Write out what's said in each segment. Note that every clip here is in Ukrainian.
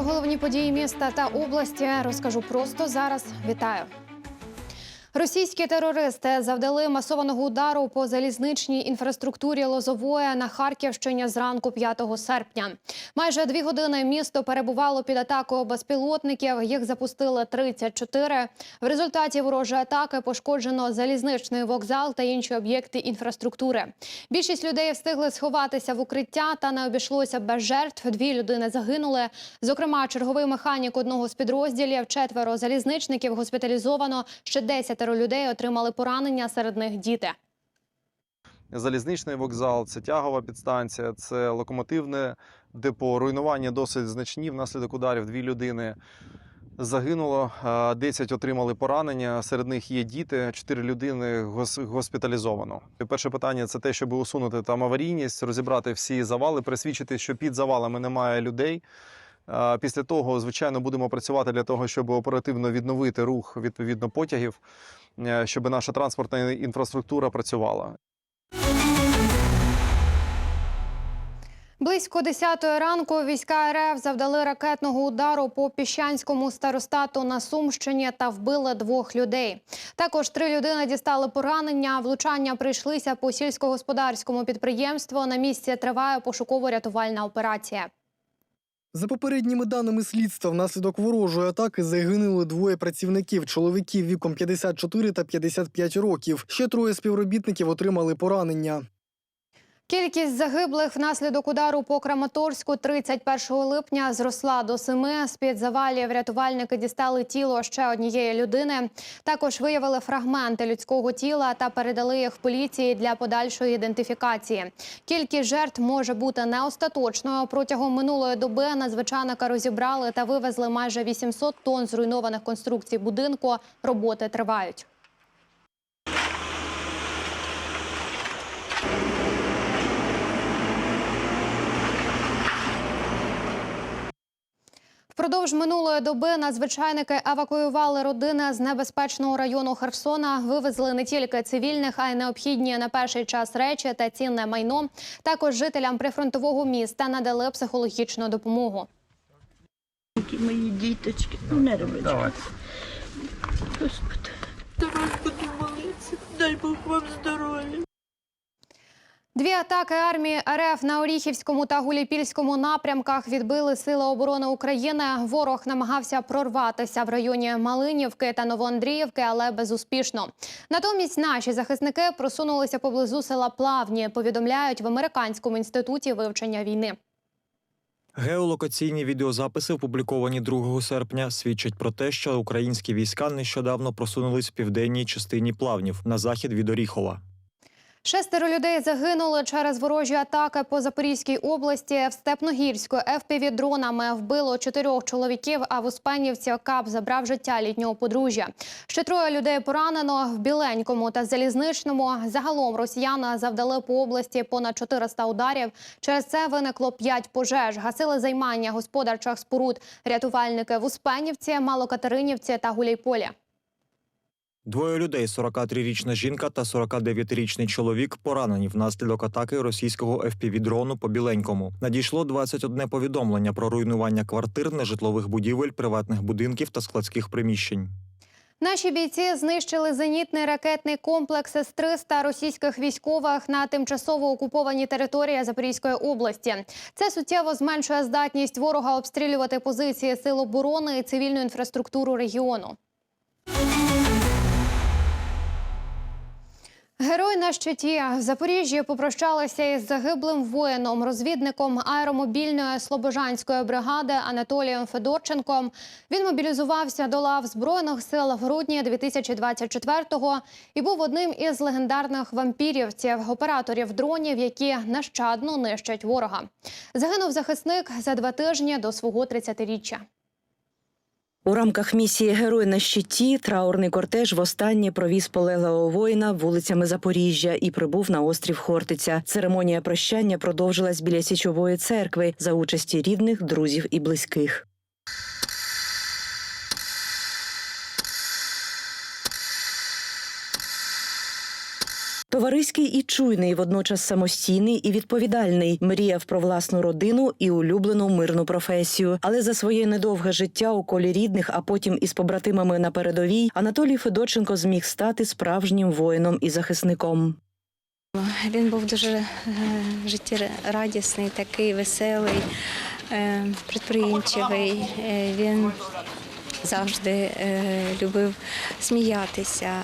Про головні події міста та області розкажу просто зараз. Вітаю. Російські терористи завдали масованого удару по залізничній інфраструктурі Лозової на Харківщині зранку 5 серпня. Майже дві години місто перебувало під атакою безпілотників. Їх запустили 34. В результаті ворожої атаки пошкоджено залізничний вокзал та інші об'єкти інфраструктури. Більшість людей встигли сховатися в укриття та не обійшлося без жертв. Дві людини загинули. Зокрема, черговий механік одного з підрозділів, четверо залізничників госпіталізовано. Ще 10 людей отримали поранення. Серед них діти. Залізничний вокзал, це тягова підстанція, це локомотивне депо. Руйнування досить значні. Внаслідок ударів дві людини загинуло, а 10 отримали поранення. Серед них є діти, 4 людини гос- госпіталізовано. Перше питання це те, щоб усунути там аварійність, розібрати всі завали, пересвідчити, що під завалами немає людей. Після того, звичайно, будемо працювати для того, щоб оперативно відновити рух відповідно потягів, е, щоб наша транспортна інфраструктура працювала. Близько 10 ранку війська РФ завдали ракетного удару по піщанському старостату на Сумщині та вбили двох людей. Також три людини дістали поранення. Влучання прийшлися по сільськогосподарському підприємству. На місці триває пошуково-рятувальна операція. За попередніми даними слідства, внаслідок ворожої атаки загинули двоє працівників чоловіків віком 54 та 55 років. Ще троє співробітників отримали поранення. Кількість загиблих внаслідок удару по Краматорську 31 липня зросла до семи. З під завалів рятувальники дістали тіло ще однієї людини. Також виявили фрагменти людського тіла та передали їх поліції для подальшої ідентифікації. Кількість жертв може бути не остаточною. Протягом минулої доби надзвичайника розібрали та вивезли майже 800 тонн зруйнованих конструкцій будинку. Роботи тривають. Впродовж минулої доби надзвичайники евакуювали родини з небезпечного району Херсона. Вивезли не тільки цивільних, а й необхідні на перший час речі та цінне майно. Також жителям прифронтового міста надали психологічну допомогу. Які мої діточки, ну не робить. Господи, давай буду молитися. Дай Бог вам здоров'я. Дві атаки армії РФ на Оріхівському та Гуліпільському напрямках відбили Сили оборони України. Ворог намагався прорватися в районі Малинівки та Новоандріївки, але безуспішно. Натомість наші захисники просунулися поблизу села Плавні. Повідомляють в американському інституті вивчення війни. Геолокаційні відеозаписи, опубліковані 2 серпня, свідчать про те, що українські війська нещодавно просунулись в південній частині плавнів на захід від Оріхова. Шестеро людей загинули через ворожі атаки по Запорізькій області. В Степногірську fpv дронами вбило чотирьох чоловіків. А в Успенівці КАП забрав життя літнього подружжя. Ще троє людей поранено в Біленькому та Залізничному. Загалом росіяни завдали по області понад 400 ударів. Через це виникло п'ять пожеж. Гасили займання господарчих споруд. Рятувальники в Успенівці, Малокатеринівці та Гуляйполі. Двоє людей, 43-річна жінка та 49-річний чоловік, поранені внаслідок атаки російського FPV-дрону по Біленькому. Надійшло 21 повідомлення про руйнування квартир, нежитлових будівель, приватних будинків та складських приміщень. Наші бійці знищили зенітний ракетний комплекс С-300 російських військових на тимчасово окупованій території Запорізької області. Це суттєво зменшує здатність ворога обстрілювати позиції сил оборони і цивільну інфраструктуру регіону. Герой на щиті в Запоріжжі попрощалися із загиблим воїном, розвідником аеромобільної Слобожанської бригади Анатолієм Федорченком. Він мобілізувався до лав збройних сил в грудні 2024-го і був одним із легендарних вампірівців, операторів дронів, які нещадно нищать ворога. Загинув захисник за два тижні до свого 30-річчя. У рамках місії Герой на щиті траурний кортеж востаннє провіз полеглого воїна вулицями Запоріжжя і прибув на острів Хортиця. Церемонія прощання продовжилась біля січової церкви за участі рідних, друзів і близьких. Товариський і чуйний, водночас самостійний і відповідальний. Мріяв про власну родину і улюблену мирну професію. Але за своє недовге життя у колі рідних, а потім із побратимами на передовій, Анатолій Федорченко зміг стати справжнім воїном і захисником. Він був дуже е, життєрадісний, такий веселий, е, предприимчивий. Е, Він завжди е, любив сміятися,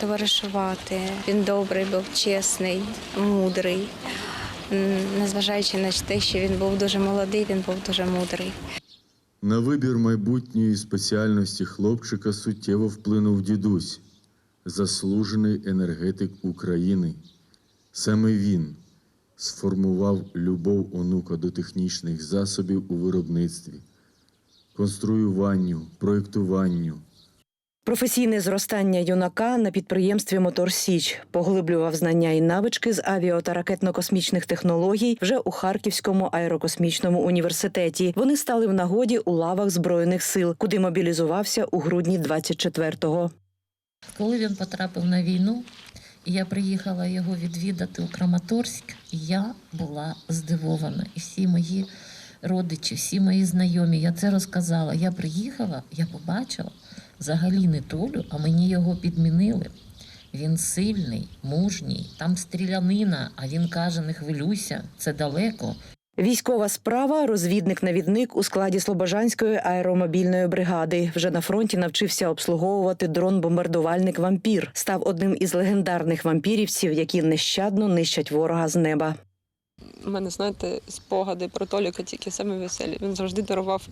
товаришувати. Він добрий, був чесний, мудрий. Незважаючи на те, що він був дуже молодий, він був дуже мудрий. На вибір майбутньої спеціальності хлопчика суттєво вплинув дідусь, заслужений енергетик України. Саме він сформував любов онука до технічних засобів у виробництві, конструюванню, проєктуванню, Професійне зростання юнака на підприємстві Мотор Січ поглиблював знання і навички з авіа та ракетно-космічних технологій вже у Харківському аерокосмічному університеті. Вони стали в нагоді у лавах збройних сил, куди мобілізувався у грудні 24-го. Коли він потрапив на війну, я приїхала його відвідати у Краматорськ, я була здивована. І всі мої родичі, всі мої знайомі, я це розказала. Я приїхала, я побачила взагалі не Толю, а мені його підмінили. Він сильний, мужній, там стрілянина, а він каже: не хвилюйся, це далеко. Військова справа, розвідник-навідник у складі Слобожанської аеромобільної бригади. Вже на фронті навчився обслуговувати дрон-бомбардувальник Вампір. Став одним із легендарних вампірівців, які нещадно нищать ворога з неба. У мене, знаєте, спогади про Толіка тільки саме веселі. Він завжди дарував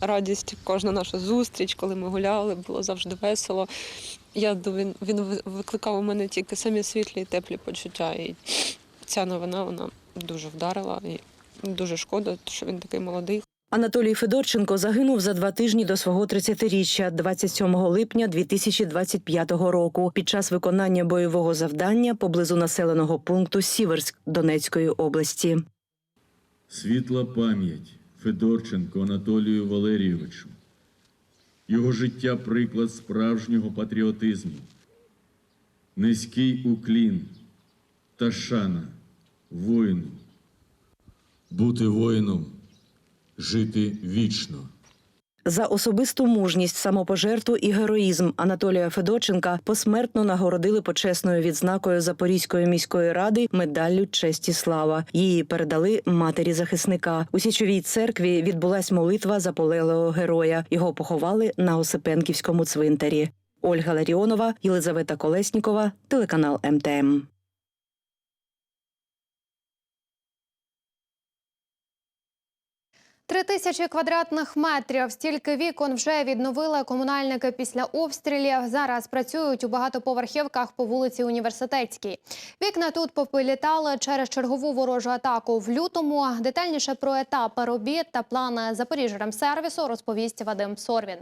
радість. Кожна наша зустріч, коли ми гуляли, було завжди весело. Я він, він викликав у мене тільки самі світлі і теплі почуття. І ця новина вона дуже вдарила. І дуже шкода, що він такий молодий. Анатолій Федорченко загинув за два тижні до свого 30-річчя, 27 липня 2025 року, під час виконання бойового завдання поблизу населеного пункту Сіверськ Донецької області. світла пам'ять Федорченко Анатолію Валерійовичу. Його життя приклад справжнього патріотизму, низький уклін та шана воїну. Бути воїном, жити вічно. За особисту мужність, самопожертву і героїзм Анатолія Федорченка посмертно нагородили почесною відзнакою Запорізької міської ради медаллю честі слава. Її передали матері захисника. У січовій церкві відбулась молитва за полеглого героя. Його поховали на Осипенківському цвинтарі. Ольга Ларіонова, Єлизавета Колеснікова, телеканал МТМ. Три тисячі квадратних метрів. Стільки вікон вже відновили комунальники після обстрілів. Зараз працюють у багатоповерхівках по вулиці Університетській. Вікна тут попилітали через чергову ворожу атаку в лютому. Детальніше про етапи робіт та плани Запоріжремсервісу розповість Вадим Сорвін.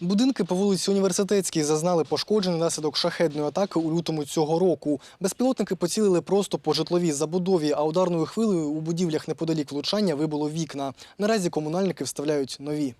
Будинки по вулиці Університетській зазнали пошкоджень наслідок шахедної атаки у лютому цього року. Безпілотники поцілили просто по житловій забудові, а ударною хвилею у будівлях неподалік влучання вибило вікна. Наразі комунальники вставляють нові.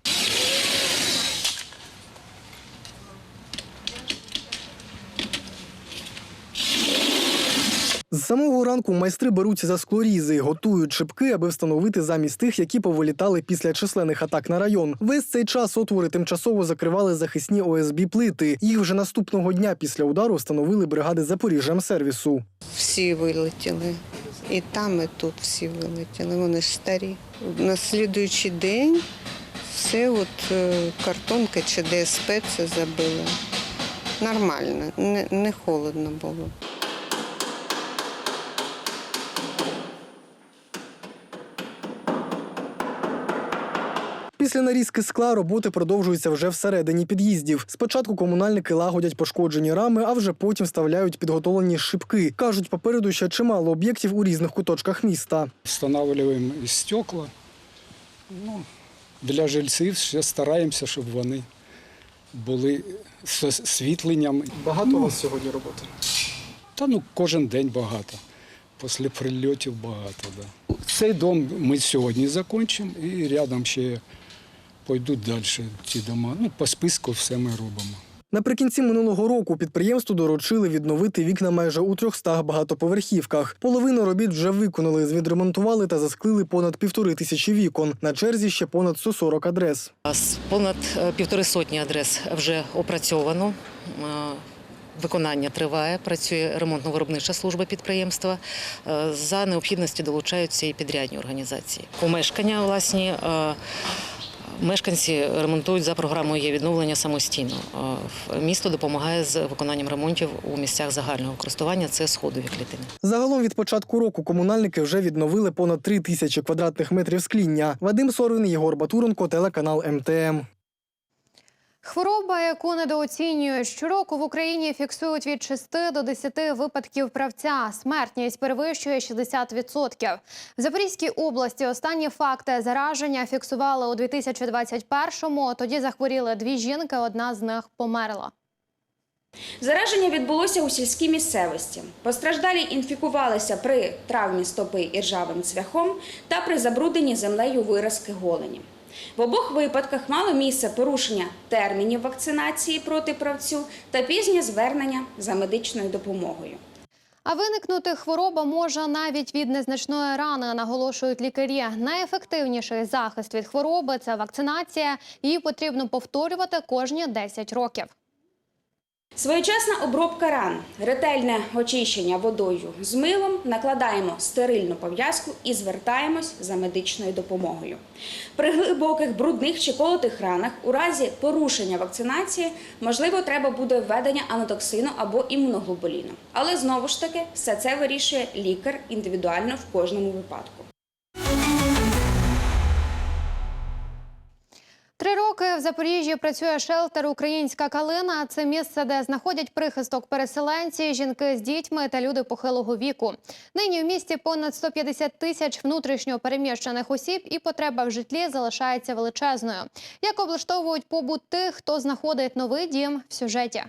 Самого ранку майстри беруться за склорізи, готують шибки, аби встановити замість тих, які повилітали після численних атак на район. Весь цей час отвори тимчасово закривали захисні ОСБ плити. Їх вже наступного дня після удару встановили бригади Запоріжжямсервісу. Всі вилетіли. І там, і тут всі вилетіли. Вони ж старі. На слідуючий день все от е, картонка чи ДСП це забило. Нормально, не холодно було. Після нарізки скла роботи продовжуються вже всередині під'їздів. Спочатку комунальники лагодять пошкоджені рами, а вже потім вставляють підготовлені шибки. кажуть, попереду ще чимало об'єктів у різних куточках міста. Встановлюємо і стекла. Ну, для жильців ще стараємося, щоб вони були з освітленням. Багато у вас сьогодні роботи. Та ну кожен день багато. Після прильотів багато. Да. Цей дом ми сьогодні закінчимо і рядом ще пойдуть далі ці дома. Ну, по списку все ми робимо. Наприкінці минулого року підприємству доручили відновити вікна майже у 300 багатоповерхівках. Половину робіт вже виконали, звідремонтували та засклили понад півтори тисячі вікон. На черзі ще понад 140 адрес. Понад е, півтори сотні адрес вже опрацьовано. Е, Виконання триває, працює ремонтно-виробнича служба підприємства. Е, За необхідності долучаються і підрядні організації. Помешкання власні мешканці ремонтують за програмою є відновлення самостійно. Е, Місто допомагає з виконанням ремонтів у місцях загального користування. Це сходові клітини. Загалом від початку року комунальники вже відновили понад 3 тисячі квадратних метрів скління. Вадим Сорвин, Єгор Батуренко, телеканал МТМ. Хвороба, яку недооцінюють щороку в Україні фіксують від 6 до 10 випадків правця. Смертність перевищує 60%. В Запорізькій області останні факти зараження фіксували у 2021-му. Тоді захворіли дві жінки, одна з них померла. Зараження відбулося у сільській місцевості. Постраждалі інфікувалися при травмі стопи іржавим цвяхом та при забрудненні землею виразки голені. В обох випадках мало місце порушення термінів вакцинації проти правцю та пізнє звернення за медичною допомогою. А виникнути хвороба може навіть від незначної рани, наголошують лікарі. Найефективніший захист від хвороби це вакцинація. Її потрібно повторювати кожні 10 років. Своєчасна обробка ран, ретельне очищення водою з милом, накладаємо стерильну пов'язку і звертаємось за медичною допомогою. При глибоких брудних чи колотих ранах у разі порушення вакцинації можливо треба буде введення анотоксину або імуноглобуліну. Але знову ж таки все це вирішує лікар індивідуально в кожному випадку. Три роки в Запоріжжі працює шелтер Українська калина. Це місце, де знаходять прихисток переселенці, жінки з дітьми та люди похилого віку. Нині в місті понад 150 тисяч внутрішньо переміщених осіб, і потреба в житлі залишається величезною. Як облаштовують побут тих, хто знаходить новий дім в сюжеті.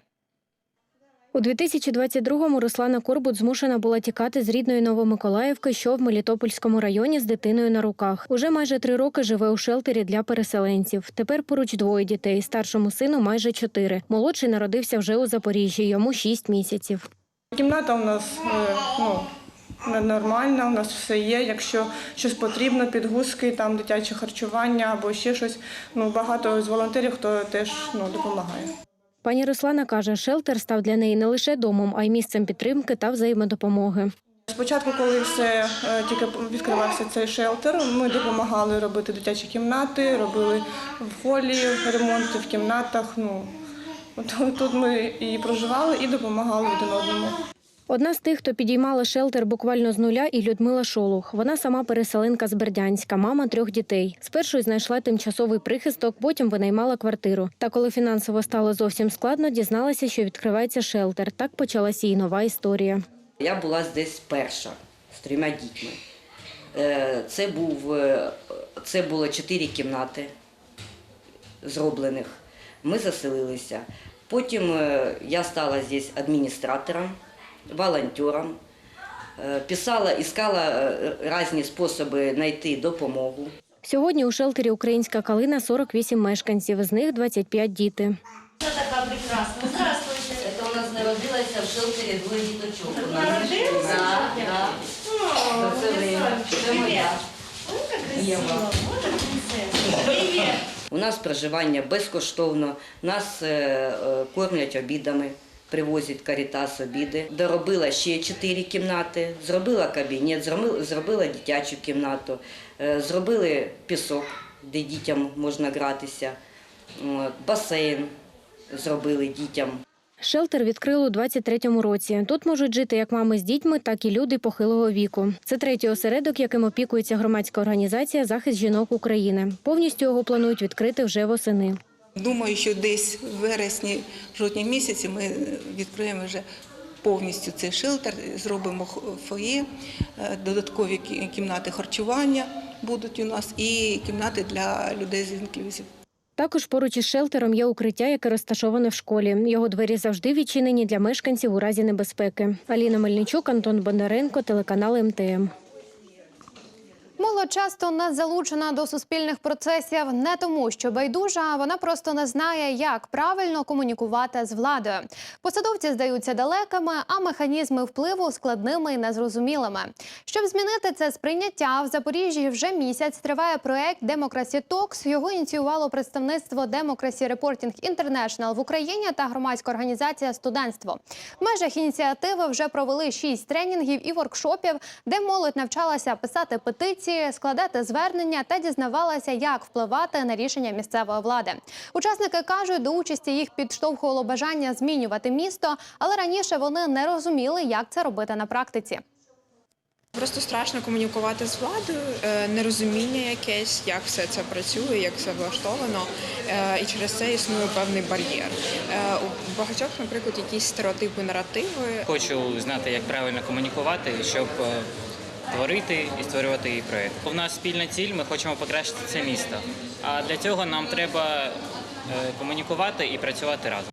У 2022-му Руслана Корбут змушена була тікати з рідної Новомиколаївки, що в Мелітопольському районі з дитиною на руках. Уже майже три роки живе у шелтері для переселенців. Тепер поруч двоє дітей. Старшому сину майже чотири. Молодший народився вже у Запоріжжі. Йому шість місяців. Кімната у нас е, ну, нормальна, у нас все є. Якщо щось потрібно, підгузки, там дитяче харчування або ще щось. Ну багато з волонтерів, хто теж ну, допомагає. Пані Руслана каже, шелтер став для неї не лише домом, а й місцем підтримки та взаємодопомоги. Спочатку, коли все е, тільки відкривався цей шелтер, ми допомагали робити дитячі кімнати, робили в холі ремонти в кімнатах. Ну тут ми і проживали, і допомагали один одному. Одна з тих, хто підіймала шелтер буквально з нуля, і Людмила Шолух. Вона сама переселенка з Бердянська, мама трьох дітей. Спершу знайшла тимчасовий прихисток, потім винаймала квартиру. Та коли фінансово стало зовсім складно, дізналася, що відкривається шелтер. Так почалась її нова історія. Я була здесь перша з трьома дітьми. Е, Це, був, е, це було чотири кімнати зроблених. Ми заселилися. Потім е, я стала здесь адміністратором, волонтером. Е, Писала, іскала е, різні способи знайти допомогу. Сьогодні у шелтері Українська калина 48 мешканців, з них 25 діти. Це така прекрасна. Здравствуйте. Це у нас народилося в шелтері двоє діточок. Народилися? Так, так. Це. Це моя. Єва. У нас проживання безкоштовно, нас е, е, кормлять обідами, привозять карітас обіди. Доробила ще чотири кімнати, зробила кабінет, зробила, дитячу кімнату, е, зробили пісок, де дітям можна гратися, басейн зробили дітям. Шелтер відкрили у 23-му році. Тут можуть жити як мами з дітьми, так і люди похилого віку. Це третій осередок, яким опікується громадська організація Захист жінок України. Повністю його планують відкрити вже восени. Думаю, що десь в вересні, жовтні місяці ми відкриємо вже повністю цей шелтер, зробимо фоє, е, додаткові кі- кімнати харчування будуть у нас і кімнати для людей з інклюзів. Також поруч із шелтером є укриття, яке розташоване в школі. Його двері завжди відчинені для мешканців у разі небезпеки. Аліна Мельничук, Антон Бондаренко, телеканал МТМ. Молодь часто не залучена до суспільних процесів не тому, що байдужа, а вона просто не знає, як правильно комунікувати з владою. Посадовці здаються далекими, а механізми впливу складними і незрозумілими. Щоб змінити це сприйняття в Запоріжжі, вже місяць триває проект Democracy Talks. Його ініціювало представництво Democracy Reporting International в Україні та громадська організація Студентство. В межах ініціативи вже провели шість тренінгів і воркшопів, де молодь навчалася писати петиції, складати звернення та дізнавалася, як впливати на рішення місцевої влади. Учасники кажуть, до участі їх підштовхувало бажання змінювати місто, але раніше вони не розуміли, як це робити на практиці. Просто страшно комунікувати з владою, е, нерозуміння якесь, як все це працює, як все влаштовано, е, і через це існує певний бар'єр. Е, У багатьох, наприклад, якісь стереотипи, наративи. Хочу знати, як правильно комунікувати, щоб творити і створювати її проєкт. У нас спільна ціль, ми хочемо покращити це місто. А для цього нам треба е, комунікувати і працювати разом.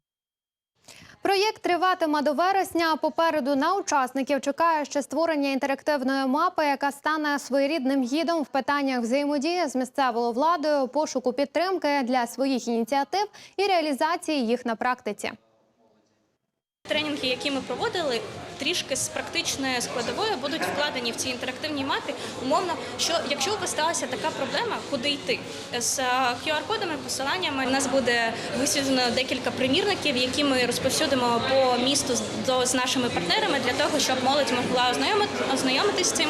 Проєкт триватиме до вересня. Попереду на учасників чекає ще створення інтерактивної мапи, яка стане своєрідним гідом в питаннях взаємодії з місцевою владою, пошуку підтримки для своїх ініціатив і реалізації їх на практиці. Тренінги, які ми проводили, трішки з практичної складової будуть вкладені в ці інтерактивні мапі. Умовно, що якщо у вас сталася така проблема, куди йти з QR-кодами, посиланнями, у нас буде висвітлено декілька примірників, які ми розповсюдимо по місту з- нашими партнерами для того, щоб молодь могла ознайомити- ознайомитись з цим.